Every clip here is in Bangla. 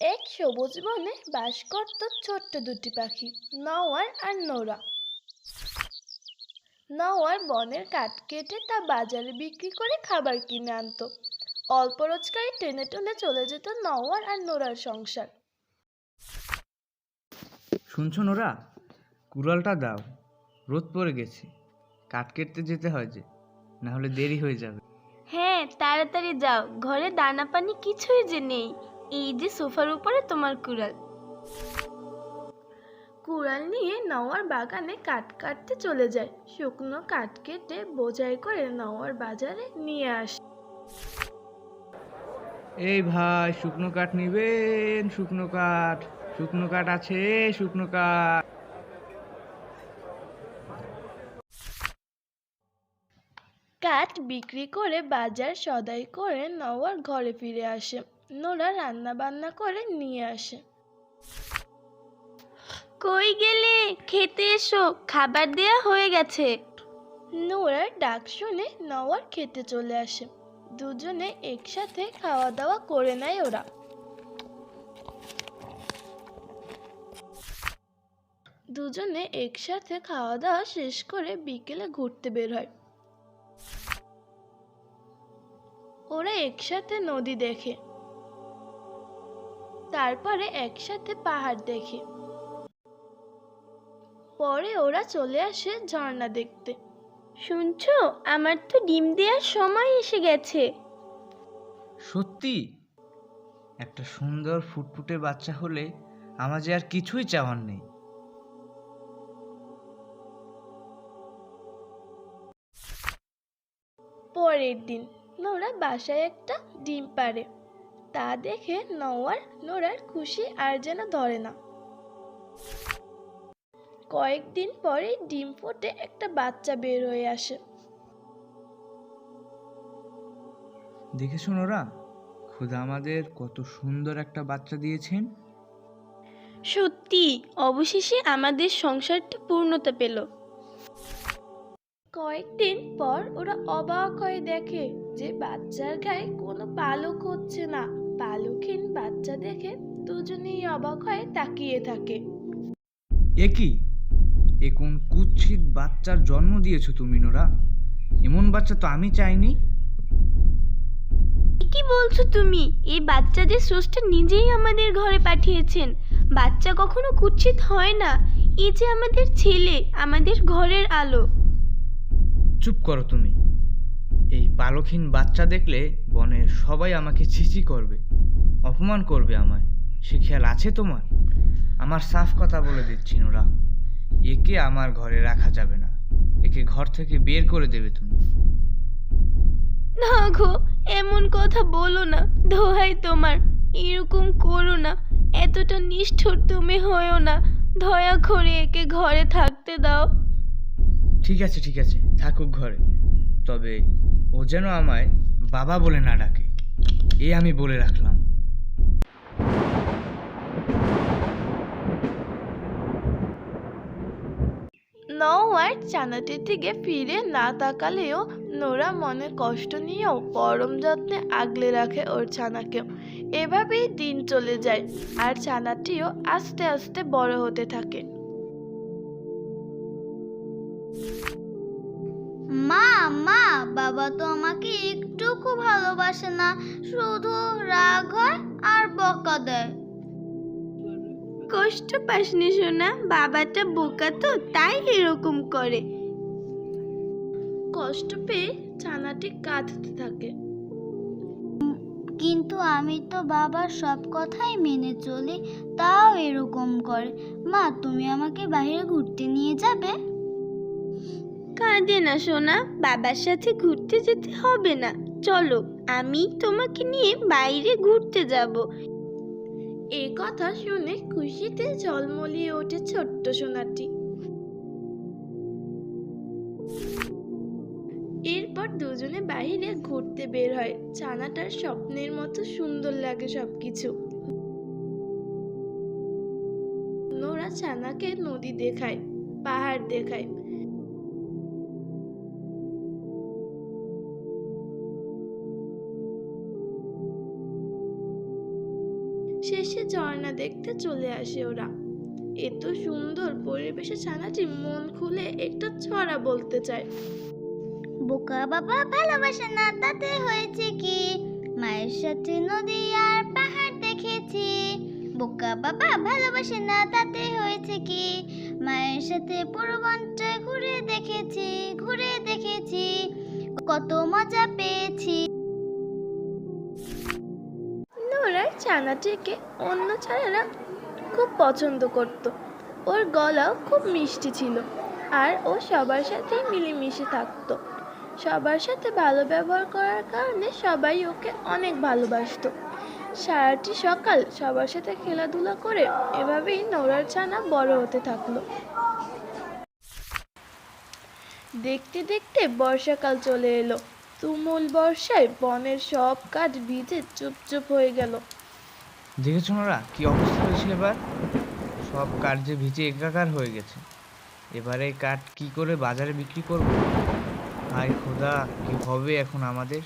এক সবুজ বনে বাস করত ছোট্ট দুটি পাখি নওয়ার আর নোরা। নওয়ার বনের কাঠ কেটে তা বাজারে বিক্রি করে খাবার কিনে আনতো। অল্প রোজগারে টেনে টুনে চলে যেত নওয়ার আর নোরার সংসার। শুনছো নোরা? কুড়ালটা দাও রোদ পড়ে গেছে। কাঠ কেটতে যেতে হয় যে না হলে দেরি হয়ে যাবে। হ্যাঁ তাড়াতাড়ি যাও ঘরে দানা পানি কিছুই যে নেই। এই যে সোফার উপরে তোমার কুড়াল। কুড়াল নিয়ে নওয়ার বাগানে কাঠ কাটতে চলে যায়। শুকনো কাঠ কেটে বোঝাই করে নওয়ার বাজারে নিয়ে আসে। এই ভাই শুকনো কাঠ নিবেন শুকনো কাঠ। শুকনো কাঠ আছে শুকনো কাঠ। কাঠ বিক্রি করে বাজার সদাই করে নওয়ার ঘরে ফিরে আসে। নোরা রান্না বান্না করে নিয়ে আসে। কই গেলে? খেতে এসো, খাবার দেয়া হয়ে গেছে। নোরার ডাক শুনে নওয়ার খেতে চলে আসে। দুজনে একসাথে খাওয়া দাওয়া করে নেয় ওরা। দুজনে একসাথে খাওয়া দাওয়া শেষ করে বিকেলে ঘুরতে বের হয়। ওরা একসাথে নদী দেখে। তারপরে একসাথে পাহাড় দেখে। পরে ওরা চলে আসে ঝর্ণা দেখতে। শুনছো? আমার তো ডিম দেওয়ার সময় এসে গেছে। সত্যি? একটা সুন্দর ফুটফুটে বাচ্চা হলে আমার যে আর কিছুই চাওয়ার নেই। পরের দিন নোরা বাসায় একটা ডিম পারে তা দেখে নওয়ার নোরার খুশি আর যেন ধরে না। কয়েকদিন পরে ডিম ফুটে একটা বাচ্চা বের হয়ে আসে। দেখেছ নোরা খুদা আমাদের কত সুন্দর একটা বাচ্চা দিয়েছেন। সত্যি অবশেষে আমাদের সংসারটা পূর্ণতা পেল। কয়েকদিন পর ওরা অবাক হয়ে দেখে যে বাচ্চার গায়ে কোনো পালক হচ্ছে না। পালকহীন বাচ্চা দেখে দুজনেই অবাক হয়ে তাকিয়ে থাকে। এ কি? এ কোন কুৎসিত বাচ্চার জন্ম দিয়েছ তুমি নোরা? এমন বাচ্চা তো আমি চাইনি। কি বলছো তুমি? এই বাচ্চাদের স্রষ্টা নিজেই আমাদের ঘরে পাঠিয়েছেন। বাচ্চা কখনো কুৎসিত হয় না। এই যে আমাদের ছেলে আমাদের ঘরের আলো। চুপ করো তুমি। এই পালকহীন বাচ্চা দেখলে বনের সবাই আমাকে ছিছি করবে অপমান করবে আমায়। সে খেয়াল আছে তোমার? আমার সাফ কথা বলে দিচ্ছি নোরা। একে আমার ঘরে রাখা যাবে না। একে ঘর থেকে বের করে দেবে তুমি। না গো এমন কথা বলো না। দোহাই তোমার। এরকম করো না। এতটা নিষ্ঠুর তুমি হয়েও না। দয়া করে একে ঘরে থাকতে দাও। ঠিক আছে ঠিক আছে। থাকুক ঘরে। তবে ও যেন আমায় বাবা বলে না ডাকে। এ আমি বলে রাখলাম। নওয়ার চানাটির দিকে ফিরে না তাকালেও নোরা মনে কষ্ট নিয়েও পরম যত্নে আগলে রাখে ওর ছানাকে এভাবেই দিন চলে যায় আর ছানাটিও আস্তে আস্তে বড় হতে থাকে। মা মা বাবা তো আমাকে একটুকু ভালোবাসে না শুধু রাগ হয় আর বকা দেয়। কষ্ট পাসনি শোনা বাবাটা বোকা তো তাই এরকম করে। কষ্ট পেয়ে ছানাটি কাঁদতে থাকে। কিন্তু আমি তো বাবার সব কথাই মেনে চলি তাও এরকম করে। মা তুমি আমাকে বাইরে ঘুরতে নিয়ে যাবে? কাঁদে না সোনা বাবার সাথে ঘুরতে যেতে হবে না। চলো, আমি তোমাকে নিয়ে বাইরে ঘুরতে যাব। এই কথা শুনে খুশিতে ঝলমলিয়ে ওঠে ছোট্ট সোনাটি। এরপর দুজনে বাইরে ঘুরতে বের হয়। ছানাটার স্বপ্নের মতো সুন্দর লাগে সবকিছু। নোরা ছানাকে নদী দেখায়, পাহাড় দেখায়। শেষে ঝর্ণা দেখতে চলে আসে ওরা। এত সুন্দর পরিবেশে ছানাটি মন খুলে একটা ছড়া বলতে চায়। বোকা বাবা ভালোবাসে না, তাতে হয়েছে কি? মায়ের সাথে নদী আর পাহাড় দেখেছি। বোকা বাবা ভালোবাসে না, তাতে হয়েছে কি? মায়ের সাথে পুরো বনটা ঘুরে দেখেছি ঘুরে দেখেছি। কত মজা পেয়েছি। ছানাটিকে অন্য ছানারা খুব পছন্দ করত। ওর গলাও খুব মিষ্টি ছিল আর ও সবার সাথেই মিলেমিশে থাকতো। সবার সাথে ভালো ব্যবহার করার কারণে সবাই ওকে অনেক ভালোবাসতো। সারাটি সকাল সবার সাথে খেলাধুলা করে এভাবেই নোরার ছানা বড় হতে থাকল। দেখতে দেখতে বর্ষাকাল চলে এলো। তুমুল বর্ষায় বনের সব কাঠ ভিজে চুপচুপ হয়ে গেল। দেখেছ ওরা কি অবস্থা হয়েছে এবার? সব কাঠ যে ভিজে একাকার হয়ে গেছে। এবারে কাঠ কি করে বাজারে বিক্রি করব? হায় খোদা কি হবে এখন আমাদের?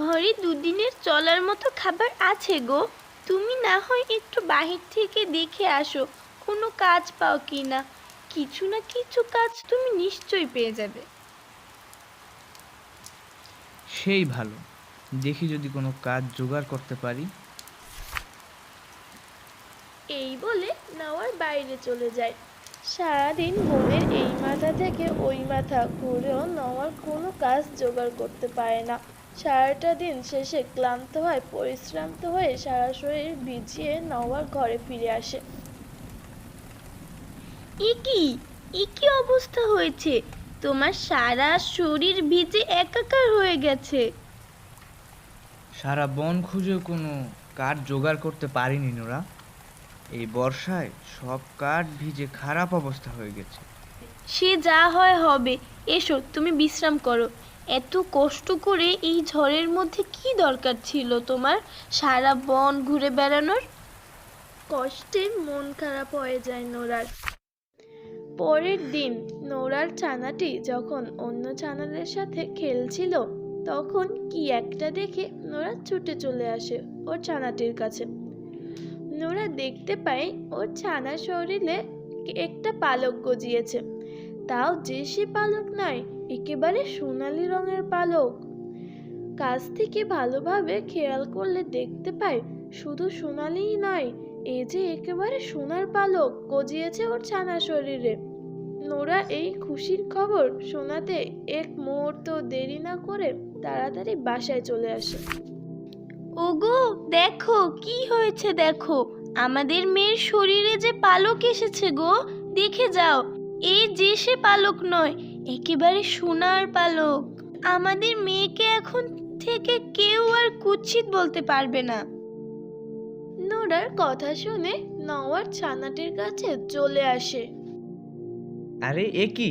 ঘরে দুদিনের চলার মতো খাবার আছে গো। তুমি না হয় একটু বাহির থেকে দেখে আসো কোনো কাজ পাও কি না কিছু না কিছু কাজ তুমি নিশ্চয়ই পেয়ে যাবে। সেই ভালো। দেখি যদি কোনো কাজ জোগাড় করতে পারি। এই বলে নাওয়ার বাইরে চলে যায়। সারাদিন বনের এই মাথা থেকে ওই মাথা ঘুরেও নেওয়ার কোনো কাজ জোগাড় করতে পারে না। সারাটা দিন শেষে ক্লান্ত হয় পরিশ্রান্ত হয়ে সারা শরীর ভিজিয়ে নেওয়ার ঘরে ফিরে আসে। এ কি এ কি অবস্থা হয়েছে। তোমার সারা শরীর ভিজে একাকার হয়ে গেছে। সারা বন খুঁজেও কোনো কাঠ জোগাড় করতে পারিনি নোরা। এই বর্ষায় সব কাঠ ভিজে খারাপ অবস্থা হয়ে গেছে। সে যা হয় হবে। এসো, তুমি বিশ্রাম করো। এত কষ্ট করে এই ঝড়ের মধ্যে কি দরকার ছিল তোমার? সারা বন ঘুরে বেড়ানোর? কষ্টে মন খারাপ হয়ে যায় নোরার। পরের দিন নোরার ছানাটি যখন অন্য ছানাদের সাথে খেলছিল, তখন কি একটা দেখে নোরা ছুটে চলে আসে ওর ছানাটির কাছে। নোরা দেখতে পায় ওর ছানা শরীরে একটা পালক গজিয়েছে। তাও যে সে পালক নয়, একেবারে সোনালি রঙের পালক। কাছ থেকে ভালোভাবে খেয়াল করলে দেখতে পায় শুধু সোনালিই নয় এই যে একেবারে সোনার পালক গজিয়েছে ওর ছানা শরীরে। নোরা এই খুশির খবর শোনাতে এক মুহূর্ত দেরি না করে তাড়াতাড়ি বাসায় চলে আসে। দেখো কি হয়েছে দেখো? আমাদের মেয়ের শরীরে যে পালক এসেছে গো দেখে যাও। এই যে সে পালক নয় একেবারে সোনার পালক। আমাদের মেয়েকে এখন থেকে কেউ আর কুৎসিত বলতে পারবে না। নোরার কথা শুনে নওয়ার ছানাটির কাছে চলে আসে। আরে এ কি?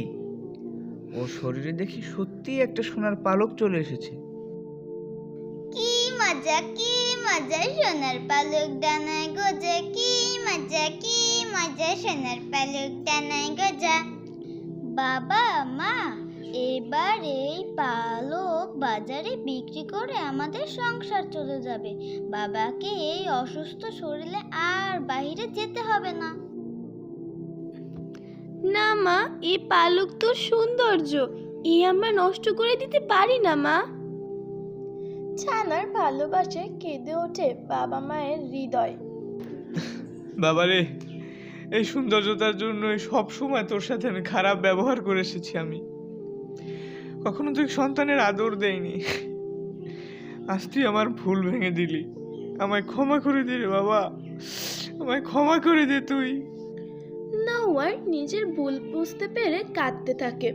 ওর শরীরে দেখি সত্যিই একটা সোনার পালক চলে এসেছে। মজা কি, মজা সোনার পালক ডানায় গজা কি, মজা কি, মজা সোনার পালক ডানায় গজা। বাবা, মা, এবার এই পালক বাজারে বিক্রি করে আমাদের সংসার চলে যাবে। বাবাকে এই অসুস্থ শরীরে আর বাইরে যেতে হবে না। না, মা, এই পালক তো সৌন্দর্য। এই আমরা নষ্ট করে দিতে পারি না, মা। ছানার ভালোবাসে কেঁদে ওঠে বাবা মায়ের হৃদয়। বাবারে এই সৌন্দর্যতার জন্য সব সময় তোর সাথে আমি খারাপ ব্যবহার করে এসেছি আমি। কখনো তুই সন্তানের আদর দেয়নি। আজ তুই আমার ভুল ভেঙে দিলি। আমায় ক্ষমা করে দে রে বাবা। আমায় ক্ষমা করে দে তুই। নওয়ার নিজের ভুল বুঝতে পেরে কাঁদতে থাকে।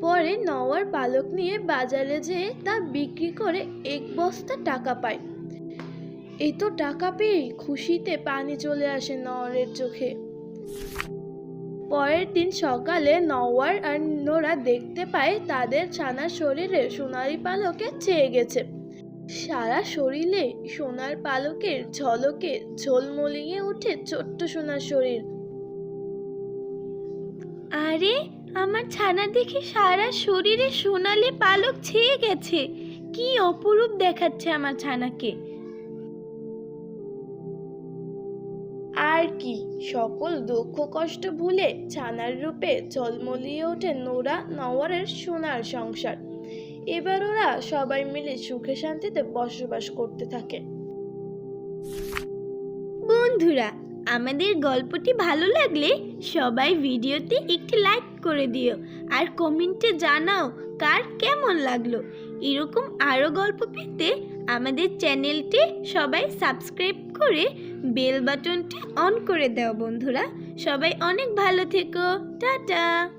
পরে নওয়ার পালক নিয়ে বাজারে যেয়ে তা বিক্রি করে এক বস্তা টাকা পায়। এই তো টাকা পেয়ে খুশিতে পানি চলে আসে নওয়ারের চোখে। পরের দিন সকালে নওয়ার আর নোরা দেখতে পায় তাদের ছানার শরীরে সোনালি পালকে চেয়ে গেছে। সারা শরীরে সোনার পালকের ঝলকে ঝোলমলিয়ে ওঠে ছোট্ট সোনার শরীর। আরে আমার ছানা দেখে সারা শরীরে সোনালি পালক ছেয়ে গেছে। কি অপরূপ দেখাচ্ছে আমার ছানাকে। আর কি সকল দুঃখ কষ্ট ভুলে ছানার রূপে ঝলমলিয়ে ওঠে নোরা নওয়ারের সোনার সংসার। এবার ওরা সবাই মিলে সুখে শান্তিতে বসবাস করতে থাকে। বন্ধুরা আমাদের গল্পটি ভালো লাগলে সবাই ভিডিওতে একটি লাইক করে দিও আর কমেন্টে জানাও কার কেমন লাগল। এরকম আরও গল্প পেতে আমাদের চ্যানেলটি সবাই সাবস্ক্রাইব করে বেল বাটনটি অন করে দাও বন্ধুরা। সবাই অনেক ভালো থেকো। টাটা।